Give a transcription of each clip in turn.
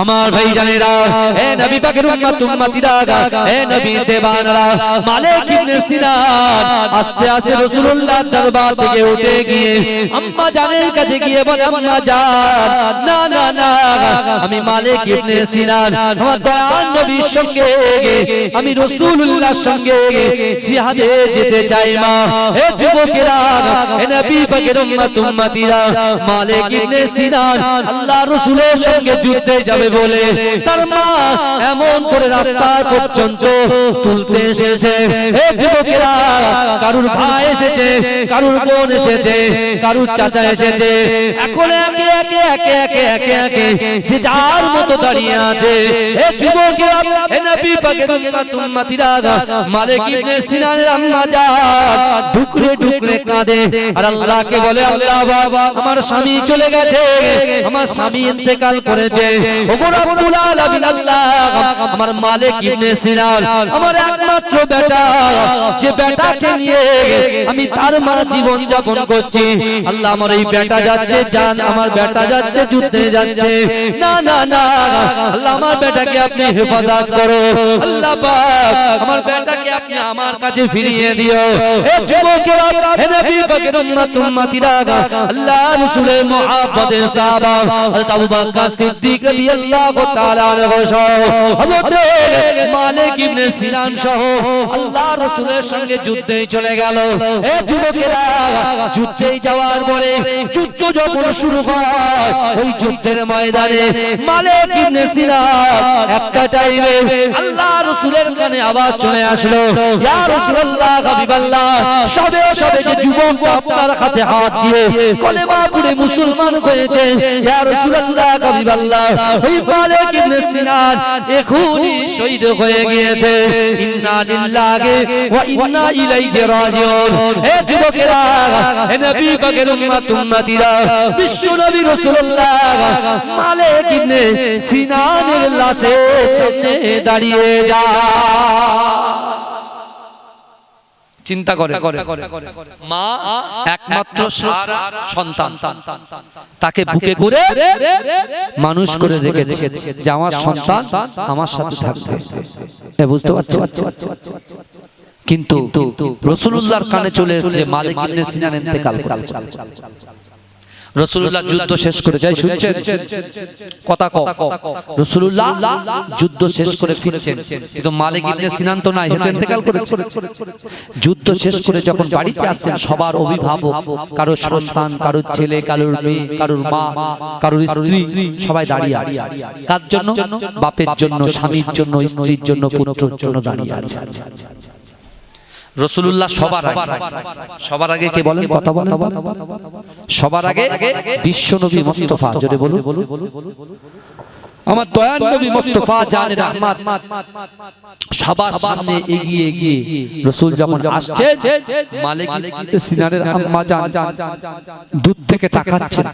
আমার ভাই জানেরা, হে নবী পাকের উম্মত, উম্মতিরা, হে নবী দেবানরা, মালিক ইবনে সিনান, আস্তে আস্তে রাসূলুল্লাহ দরবার থেকে উঠে গিয়ে আম্মা জানের কাছে গিয়ে বলে, আম্মা জান, না না না, আমি মালিক ইবনে সিনান, আমার দয়াল নবীর সঙ্গে আমি রাসূলুল্লাহর সঙ্গে জিহাদে যেতে চাই মা। হে যুবকেরা, হে নবী পাকের উম্মত, উম্মতিরা, মালিক ইবনে সিনান আল্লাহ রাসূলের সঙ্গে যুদ্ধে যাবে। বলে, তার মা এমন করে রাস্তা পর্যন্ত তুলতে এসেছে। কারুর ভাই এসেছে, কারুর বোন এসেছে, কারুর চাচা এসেছে। এখন একে একে একে একে একে একে যে যার মতো দাঁড়িয়ে আছে। যুবকেরা নবী মালিক ইবনে কাঁদে। আর আল্লাহকে বলে, আল্লাহ বাবা, আমার স্বামী চলে গেছে, আমার স্বামী ইন্তেকাল করেছে। ওগো রব্বুল আলামিন আল্লাহ আমার মালিক ইবনে সিনান আমার একমাত্র বেটা যে বেটাকে নিয়ে আমি তার মা জীবন যাপন করছি। আল্লাহ আমার এই বেটা যাচ্ছে জান আমার বেটা যাচ্ছে যুদ্ধে যাচ্ছে। না না না আল্লাহ আমার বেটাকে আপনি হেফাজত করো। আল্লাহ পাক আমার বেটাকে আপনি আমার কাছে ফিরিয়ে দিও। এ যুবকেরা হে নবী পাকের উম্মত উম্মতিরা আল্লাহ রাসূলের মুহাব্বতের সাহাবা হযরত আবু বকর সিদ্দিক রাদিয়াল্লাহু তাআলা আনহু সহ হযরত মালিক ইবনে সিনান সহ আল্লাহ রাসূলের সঙ্গে যুদ্ধে চলে গেল। এ যুবকেরা যুদ্ধে যাওয়ার পরে যুদ্ধ যখন শুরু হয়, ওই যুদ্ধের ময়দানে মালিক ইবনে সিনান একটা টাইমে আল্লাহ রাসূলের কানে আওয়াজ চলে আসলো। ইয়া রাসূলুল্লাহ, হাবিবাল্লাহ, সবে সবে যে যুবক আপনার হাতে হাত দিয়ে কলেমা পড়ে মুসলমান হয়েছে। ইয়া রাসূলুল্লাহ, হাবিবাল্লাহ মালিক ইবনে সিনান এখনি শহীদ হয়ে গিয়েছে। ইন্না লিল্লাহি ওয়া ইন্না ইলাইহি রাজিউন। হে যুবকেরা হে নবী পাকের উম্মত উম্মতিরা বিশ্ব নবী রাসূলুল্লাহ মালিক ইবনে সিনানের লাশে সামনে দাঁড়িয়ে যা। চিন্তা করে। মা একমাত্র সন্তান। তাকে বুকে করে মানুষ করে রেখে রেখে যে আমার সন্তান আমার সাথে থাকবে। এ বুঝতে পারছ কিন্তু রসুল্লাহর কানে চলে এসেছে মালিক ইবনে সিনান ইন্তেকাল রসুল্লাহ যুদ্ধ শেষ করে যাই শুনছেন? কথা ক রসুল্লাহ যুদ্ধ শেষ করে ফিরছেন। কিন্তু মালিক ইবনে সিনান তো নাই সেটা ইন্তেকাল করেছে যুদ্ধ শেষ করে যখন বাড়িতে আসছেন সবার অভিভাবক কারোর সন্তান কারোর ছেলে কারোর মেয়ে কারোর মা কারোর স্ত্রী সবাই দাঁড়িয়ে আছে। কার জন্য বাপের জন্য স্বামীর জন্য স্ত্রীর জন্য পুত্রের জন্য দাঁড়িয়ে আছে। রসুল্লাহ সবার আগে। সবার আগে। কে বলেন? কথা বলেন। সবার আগে বিশ্ব নবী মুস্তফা যদি বলুন। আমার দয়ান নবী মুস্তফা জানেন রহমত সবার সামনে এগিয়ে এগিয়ে রাসূল যখন আসছে মালিক সিনারের আম্মা জান দূর থেকে তাকাচ্ছেন।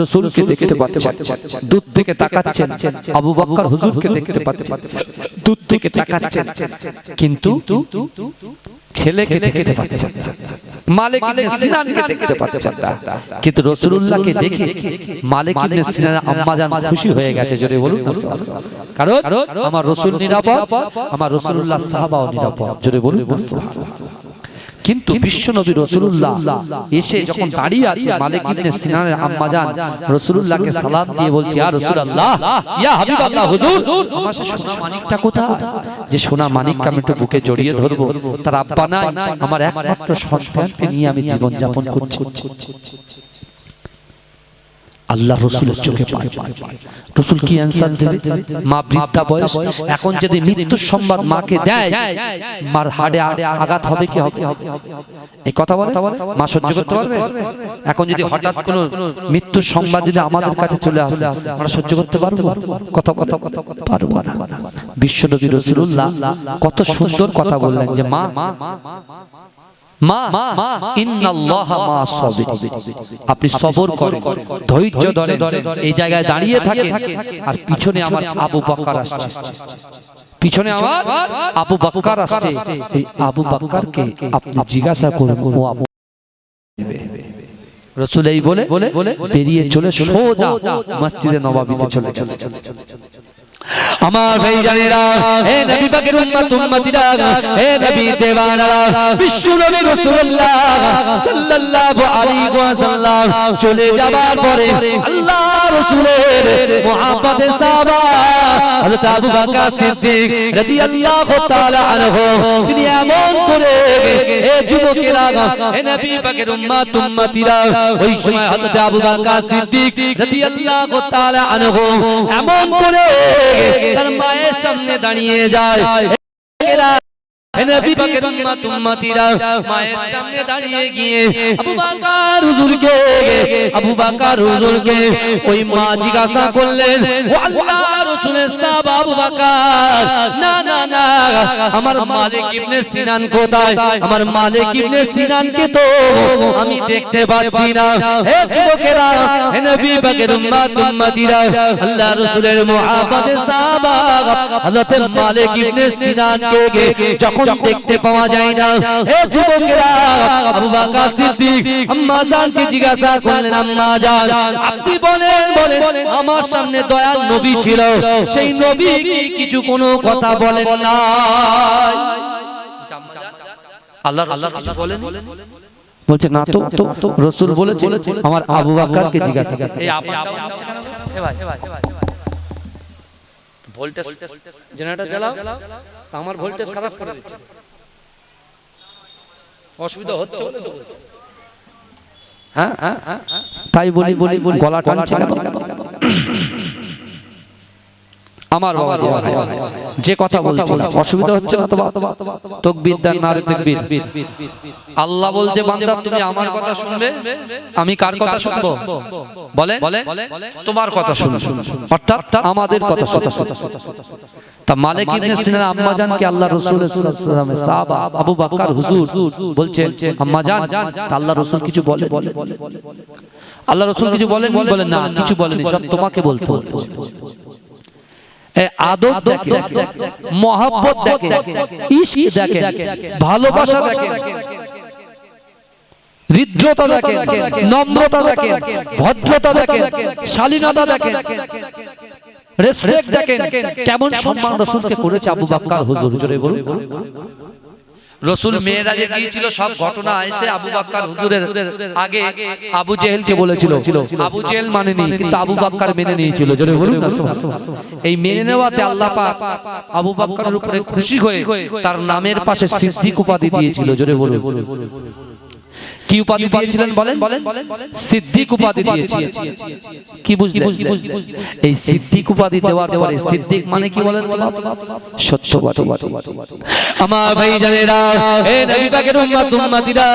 রাসূলকে দেখতে পাচ্ছেন, দূর থেকে তাকাচ্ছেন, আবু বকর হুজুরকে দেখতে পাচ্ছেন, দূর থেকে তাকাচ্ছেন। কিন্তু ছেলেকে দেখতে পাচ্ছেন। মালিক ইবনে সিনানকে দেখতে পাচ্ছেন। না কিন্তু রাসূলুল্লাহকে দেখে মালিক ইবনে সিনান আম্মা জান খুশি হয়ে গেছে জোরে বলুন। কারণ আমার রাসূল নিরাপদ আমার রাসূলুল্লাহ সাহাবাও নিরাপদ। জোরে বলুন। কিন্তু বিশ্ব নবী রসুল্লাহ এসে যখন দাঁড়িয়ে আছে মালিক ইবনে সিনানের আম্মা জান রসুল্লাহকে সালাম দিয়ে বলছে ইয়া রাসূলুল্লাহ ইয়া হাবিবাল্লাহ হুজুর আমার সোনা মানিকটা কোথায়? যে সোনা মানিক আমি একটু বুকে জড়িয়ে ধরবো তার আব্বা নাই আমার একমাত্র সন্তানকে নিয়ে আমি জীবন যাপন করছি। আল্লাহ রসুলের চোখে পায় রসুল কি অ্যান্সার দেবে মা বৃদ্ধা বয়স এখন যদি মৃত্যুর সংবাদ মাকে দেয় মার হাড়ে আঘাত হবে কি হবে এই কথা বলে মা সহ্য করতে পারবে এখন যদি হঠাৎ কোনো মৃত্যুর সংবাদ যদি আমাদের কাছে চলে আসে আমরা সহ্য করতে পারব কত কত পারব না বিশ্বনবী রসুল্লাহ কত সুন্দর কথা বললেন যে মা মা ইন্নাল্লাহা মা আপনি সবর করেন, ধৈর্য ধরে এই জায়গায় দাঁড়িয়ে থাকে আর পিছনে আমার আবু বকর আসছে। পিছনে আমার আবু বকর আসছে। এই আবু বকরকে আপনি জিজ্ঞাসা করুন, ও আবু রসুল এই বলে, বেরিয়ে চলে সোজা মসজিদে নবাবিতে চলে গেছে। আমার ভাই জানেরা হে নবী পাকের উম্মত উম্মতিরা হে নবী দেওয়ানারা বিশ্ব নবী রাসূলুল্লাহ সাল্লাল্লাহু আলাইহি ওয়াসাল্লাম চলে যাবার পরে আল্লাহ রাসূলের মুহাব্বতে সাহাবা হযরত আবু বকর সিদ্দিক রাদিয়াল্লাহু তাআলা আনহু তিনি এমন করে হে যুবকেরা হে নবী পাকের উম্মত উম্মতিরা ওই সময় হযরত আবু বকর সিদ্দিক রাদিয়াল্লাহু তাআলা আনহু এমন করে তার মায়ের সামনে দাঁড়িয়ে যায় এরা হে নবী পাকের উম্মত উম্মতিরা মায়ের সামনে দাঁড়িয়ে গিয়ে আবু বকর হুজুরকে আবু বকর হুজুরকে ওই মা জিজ্ঞাসা করলেন ও আল্লাহ রাসূলের সাহাবা আবু বকর না না না আমার মালিক ইবনে সিনান কোথায় আমার মালিক ইবনে সিনানকে তো আমি দেখতে পাচ্ছি না হে যুবকেরা হে নবী পাকের উম্মত উম্মতিরা আল্লাহ রাসূলের মুহাব্বতে সাহাবা হযরত মালিক ইবনে সিনানকে যখন দেখতে পাওয়া যায় না হে যুবকেরা আবু বকর সিদ্দিক আম্মা জানকে জিজ্ঞাসা করলেন আম্মা জান আপনি বলেন বলেন আমার সামনে দয়াল নবী ছিল সেই নবী কি কিছু কোনো কথা বলেন না আল্লাহ আল্লাহ বলেন বলছে না তো রসুল বলেছে আমার আবু বাক্কারকে জিজ্ঞাসা ভোল্টেজ জেনারেটর চালাও আমার ভোল্টেজ খারাপ করে দিচ্ছে। অসুবিধা হচ্ছে বলে হ্যাঁ হ্যাঁ হ্যাঁ তাই বলি বলি বলি গলা টানছে আমার বাবা যে কথা বলছিলাম অসুবিধা হচ্ছে না তো তকবীর দেন নারে তকবীর। আল্লাহ বলছে বান্দা তুমি আমার কথা শুনবে? আমি কার কথা শুনব? বলে তোমার কথা শুনব। অর্থাৎ আমাদের কথা শুনব। তা মালিক ইবনে সিনার আম্মা জানকে আল্লাহ রাসূল সাল্লাল্লাহু আলাইহি ওয়াসাল্লামের সাহাবা আবু বকর হুজুর বলছেন আম্মা জান তা আল্লাহ রাসূল কিছু বলে আল্লাহ রাসূল কিছু বলেন বলেন না কিছু বলেনি সব তোমাকে বলতে বলতে এ আদব দেখে মহাব্বত দেখে ইশক দেখে ভালোবাসা দেখে হৃদ্রতা দেখে নম্রতা দেখে ভদ্রতা দেখে শালীনতা দেখে রেসপেক্ট দেখেন কেমন সম্মান রসুলকে করেছে আবু বাক্কার হুজুর জোরে বলুন রসুল মেয়েরাজে গিয়েছিল সব ঘটনা এসে আবু বাক্কার হুজুরের আগে আবু জেহেলকে বলেছিল। আবু জেহেল মানেনি কিন্তু আবু বাক্কার মেনে নিয়েছিল। জোরে বলুন এই মেনে নেওয়াতে আল্লাহ পাক আবু বাক্কারের উপরে খুশি হয়ে তার নামের পাশে সিদ্দিক উপাধি দিয়েছিল। জোরে বলুন। কি উপাধি দিয়েছিলেন বলেন? সিদ্দিক উপাধি দিয়েছি কি বুঝলেন? এই সিদ্দিক উপাধি দেওয়ার পরে সিদ্দিক মানে কি বলেন? সত্যবাদী আমার ভাই জানেরা হে নবী পাকের উম্মত উম্মতিরা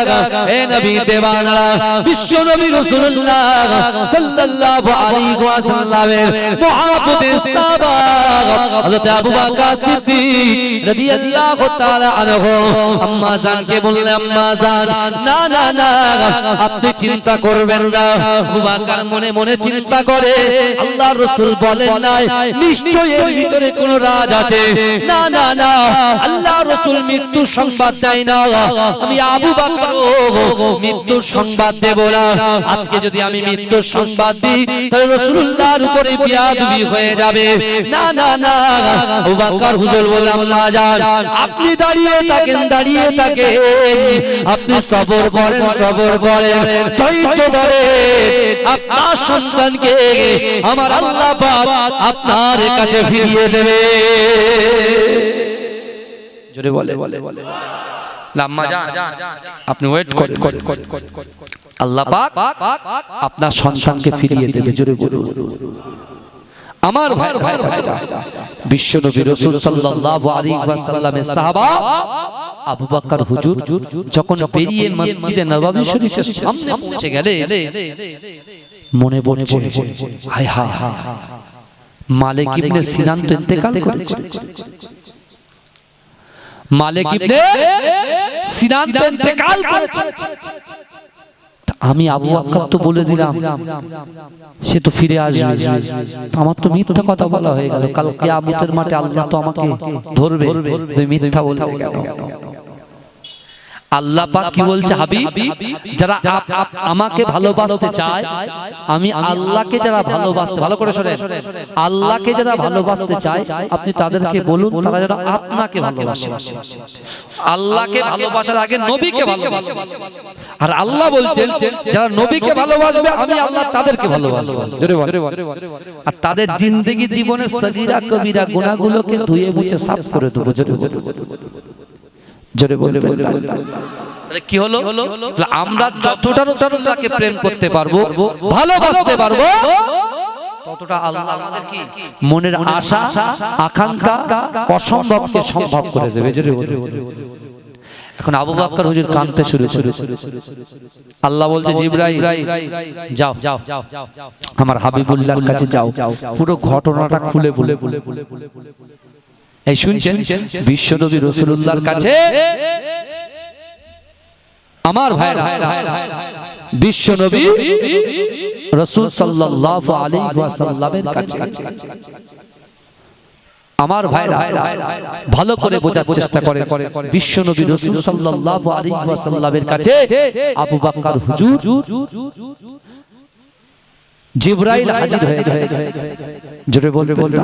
হে নবী দেওয়ানারা বিশ্ব নবী রাসূলুল্লাহ সাল্লাল্লাহু আলাইহি ওয়াসাল্লামের মুহাব্বতে সাহাবা হযরত আবু বকর সিদ্দিক রাদিয়াল্লাহু তাআলা আনহু। আম্মা জানকে বললেন আম্মা জান না না না আপনি চিন্তা করবেন না। মনে মনে চিন্তা করে, আল্লাহ রাসূল বলেন নাই, নিশ্চয়ই ভিতরে কোনো রাজ আছে। না না না, আল্লাহ রাসূল মৃত্যু সংবাদ দেয় না। আমি আবু বকর মৃত্যু সংবাদ দেব না। আজকে যদি আমি মৃত্যু সংবাদ দিই, তাহলে রাসূলুল্লাহর উপরে বিয়াদবি হয়ে যাবে। না না না আবু হুজুর বললাম, না, যান। আপনি দাঁড়িয়ে থাকেন দাঁড়িয়ে থাকেন। আপনি সবর করেন সবর করেন ধৈর্য ধরে আপনার সন্তানকে আমার আল্লাহ আপনার কাছে ফিরিয়ে দেবে। জোরে বলে বলে বলে আপনার সন্তানকে ফিরিয়ে দেবে, জোরে বলে আমার ভাই ভাই ভাইরা বিশ্ব নবী রাসূল সাল্লাল্লাহু আলাইহি ওয়াসাল্লামের সাহাবা আবু বকর হুজুর যখন বেরিয়ে মসজিদে নববী শরীফের সামনে পৌঁছে গেলে মনে পড়ছে হায় হায় হায়। মালিক ইবনে সিনান তো ইন্তেকাল করেছে মালিক ইবনে সিনান তো ইন্তেকাল করেছে আমি আবু আক্কার তো বলে দিলাম সে তো ফিরে আসবে। আমার তো মিথ্যা কথা বলা হয়ে গেল। কালকে আবুতের মাঠে আল্লাহ তো আমাকে ধরবে। মিথ্যা বলে গেল। আল্লাহ পাক কি বলছে হাবিব? যারা আমাকে ভালোবাসতে চায় আমি আল্লাহকে যারা ভালোবাসতে ভালো করে শোনেন। আল্লাহকে যারা ভালোবাসতে চায় আপনি তাদেরকে বলুন তারা যারা আপনাকে ভালোবাসে। আল্লাহকে ভালোবাসার আগে নবীকে ভালোবাসে। আর আল্লাহ বলছেন যারা নবীকে ভালোবাসবে আমি আল্লাহ তাদেরকে ভালোবাসবো। আর তাদের জিন্দগি জীবনের সগীরা কবিরা গুনাহগুলোকে ধুয়ে মুছে সাফ করে দেবো। জোরে বল। জোরে বলে তাহলে কি হলো? আমরা যতটা রসুল্লাহকে প্রেম করতে পারব ভালোবাসতে পারব ততটা আল্লাহ আমাদের কি? মনের আশা আকাঙ্ক্ষা অসম্ভবকে সম্ভব করে দেবে। জোরে এখন আবু বাক্কার হুজুর কানতে শুরু শুরু আল্লাহ বলছে জিব্রাইল যাও যাও আমার হাবিবুল্লাহর কাছে যাও। পুরো ঘটনাটা খুলে বলে বলে বলে বলে বলে এই শুনছেন? বিশ্বনবী রসুল্লাহর কাছে? আমার ভাইরা বিশ্বনবী রসুল সাল্লাল্লাহু আলাইহি ওয়াসাল্লামের কাছে। আমার ভাইরা ভালো করে বোঝার চেষ্টা করে বিশ্বনবী রসুল সাল্লাল্লাহু আলাইহি ওয়াসাল্লামের কাছে আবু বকর হুজুর। জিব্রাইল হাজির হয়ে হয়ে জোরে বলবে বলবে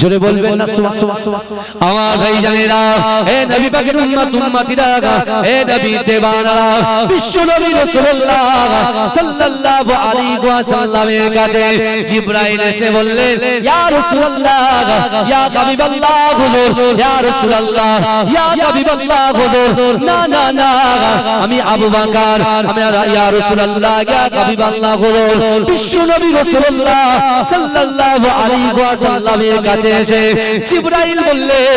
জোরে বলবেন না সুবহানাল্লাহ আমার ভাই জানেরা হে নবী পাকের উম্মত উম্মতিরা হে নবী দেবানারা বিশ্ব নবী রাসূলুল্লাহ সাল্লাল্লাহু আলাইহি ওয়াসাল্লামের কাছে জিব্রাইল এসে বললেন ইয়া রাসূলুল্লাহ ইয়া হাবিবাল্লাহ হুজুর ইয়া রাসূলুল্লাহ ইয়া হাবিবাল্লাহ হুজুর না না না আমি আবু বকর আমি ইয়া রাসূলুল্লাহ ইয়া হাবিবাল্লাহ হুজুর বিশ্ব নবী রাসূলুল্লাহ সাল্লাল্লাহু আলাইহি কাছে এসে জিবরাইল বললেন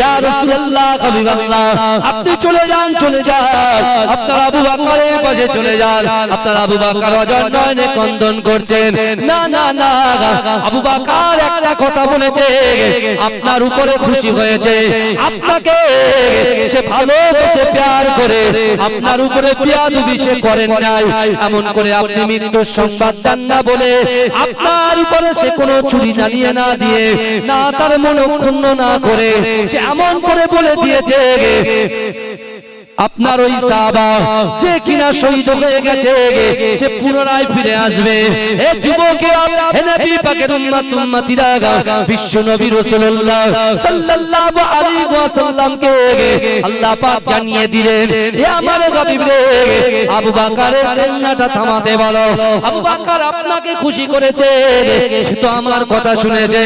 ইয়া রাসূলুল্লাহ আপনি চলে যান চলে যান। আপনার আবু বকরের পাশে চলে যান। আপনার আবু বকর কন্দন করছেন। না না না, আবু বকর একটা কথা বলেছে, আপনার উপরে খুশি হয়েছে। আপনাকে সে ভালোবেসে প্যার করে, আপনার উপরে পিয়াদবি সে করেন নাই। এমন করে আপনি মৃত্যুর সংবাদ দেন না বলে, আপনার উপরে সে কোনো চুরি জানিয়ে না দিয়ে, না তার মনক্ষুণ্ণ না করে, সে এমন করে বলে দিয়েছে আপনার ওই সাহাবা যে কিনা শহীদ হয়ে গেছে সে পুনরায় ফিরে আসবে। হে যুবকেরা হে নবী পাকের উম্মত উম্মতিরা বিশ্ব নবী রাসূলুল্লাহ সাল্লাল্লাহু আলাইহি ওয়াসাল্লামকে আল্লাহ পাক জানিয়ে দিলেন হে আমার হাবিব রে আবু বকরের কান্নাটা থামাতে বলো। আবু বকর আপনাকে খুশি করেছে সে তো আমার কথা শুনেছে।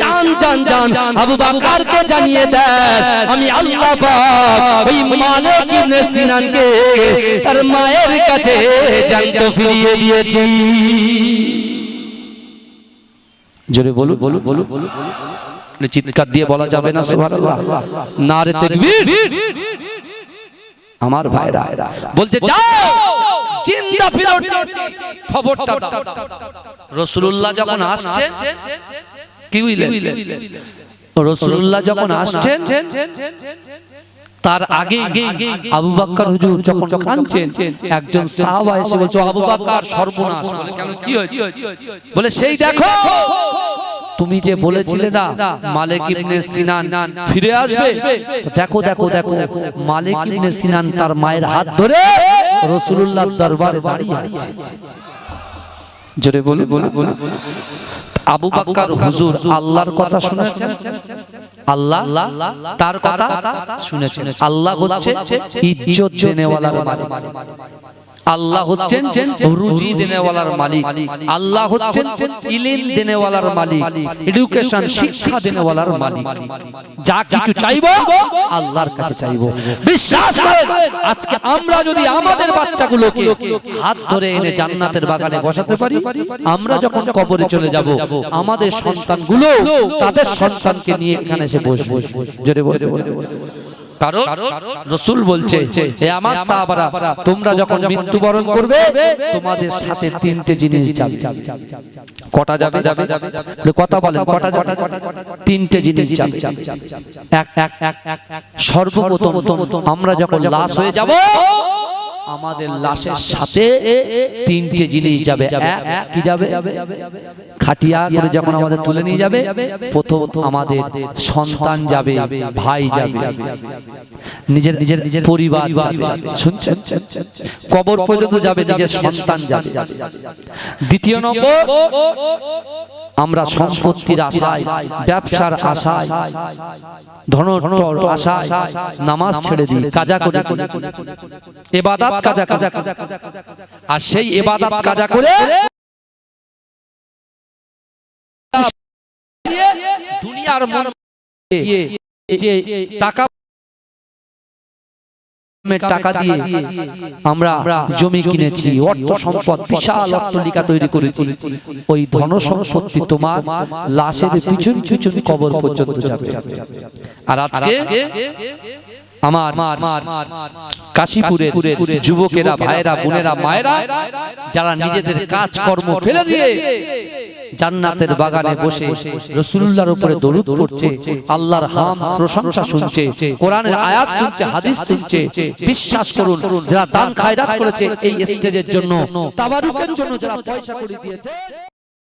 চান চান চান আবু বকরকে জানিয়ে দেন। আমি আল্লাহ পাক ওই মালিক ইবনে সিনানকে তার মায়ের কাছে জানতে ফিরিয়ে দিয়েছি। জোরে বলু বলু বলু বলু চিৎকার দিয়ে বলা যাবে না, সুবহানাল্লাহ। আমার ভাইরা, বলছে রাসূলুল্লাহ যখন কি যখন আসছেন তার আগে আবু বাক্কার হুজুর যখন কাঁদছেন, একজন সাহাবা এসে বলছে, আবু বাক্কার, সর্বনাশ। কেন, কি হয়েছে? বলে, সেই দেখো, তুমি যে বলেছিলে না, মালিক ইবনে সিনান ফিরে আসবে দেখো দেখো দেখো, মালিক ইবনে সিনান তার মায়ের হাত ধরে রাসূলুল্লাহর দরবারে দাঁড়িয়ে আছে। জোরে বলে বলে বলে আবু বাক্কার হুজুর আল্লাহর কথা শুনেছেন? আল্লাহ তার কথা শুনেছেন। আল্লাহ হচ্ছে ইজ্জত দেনেওয়ালার মালিক আল্লাহ হচ্ছেন রুজি দেনেওয়ালার মালিক। আল্লাহ হচ্ছেন ইলিম দেনেওয়ালার মালিক। এডুকেশন শিক্ষা দেনেওয়ালার মালিক। যা কিছু চাইব আল্লাহর কাছে চাইব। বিশ্বাস করেন আজকে আমরা যদি আমাদের বাচ্চাগুলোকে হাত ধরে এনে জান্নাতের বাগানে বসাতে পারি আমরা যখন কবরে চলে যাব আমাদের সন্তানগুলো তাদের সন্তানকে নিয়ে এখানে এসে বসবে। জোরে বলে। কারণ রসুল বলছে আমার সাহাবারা তোমরা যখন মৃত্যুবরণ করবে তোমাদের সাথে তিনটে জিনিস যাবে। কটা যাবে? যাবে? বলে কথা বলেন কটা যাবে? তিনটে জিনিস যাবে। এক এক এক সর্বপ্রথম আমরা যখন লাশ হয়ে যাব আমাদের লাশের সাথে তিনটে জিনিস যাবে। কি যাবে? খাটিয়া করে যখন আমাদের তুলে নিয়ে যাবে প্রথম আমাদের সন্তান যাবে ভাই যাবে। নিজের নিজের নিজের পরিবার শুনছেন? কবর পর্যন্ত যাবে নিজের সন্তান যাবে। দ্বিতীয় নম্বর আমরা সম্পত্তির আশায়, ব্যবসার আশায় ধন আশায় নামাজ ছেড়ে দিই কাজা করে। এবাদাত কাজা কাজা আর সেই এবাদাত কাজা করে দুনিয়ার মন যে টাকা টাকা দিয়ে আমরা জমি কিনেছি অর্থ সম্পদ বিশাল অট্টালিকা তৈরি করেছি। ওই ধন সম্পত্তি তোমার লাশের পিছন পিছন কবর পর্যন্ত যাবে। আর আজকে আমার কাশীপুরের যুবকেরা ভাইরা বোনেরা মায়েরা যারা নিজেদের কাজ কর্ম ফেলে দিয়ে জান্নাতের বাগানে বসে রসুল্লাহর উপরে দরুদ পড়ছে আল্লাহর হাম প্রশংসা শুনছে কোরআনের আয়াত শুনছে হাদিস শুনছে বিশ্বাস করুন যারা দান খায়রাত করেছে এই স্টেজের জন্য তাবারুকের জন্য যারা পয়সা করে দিয়েছে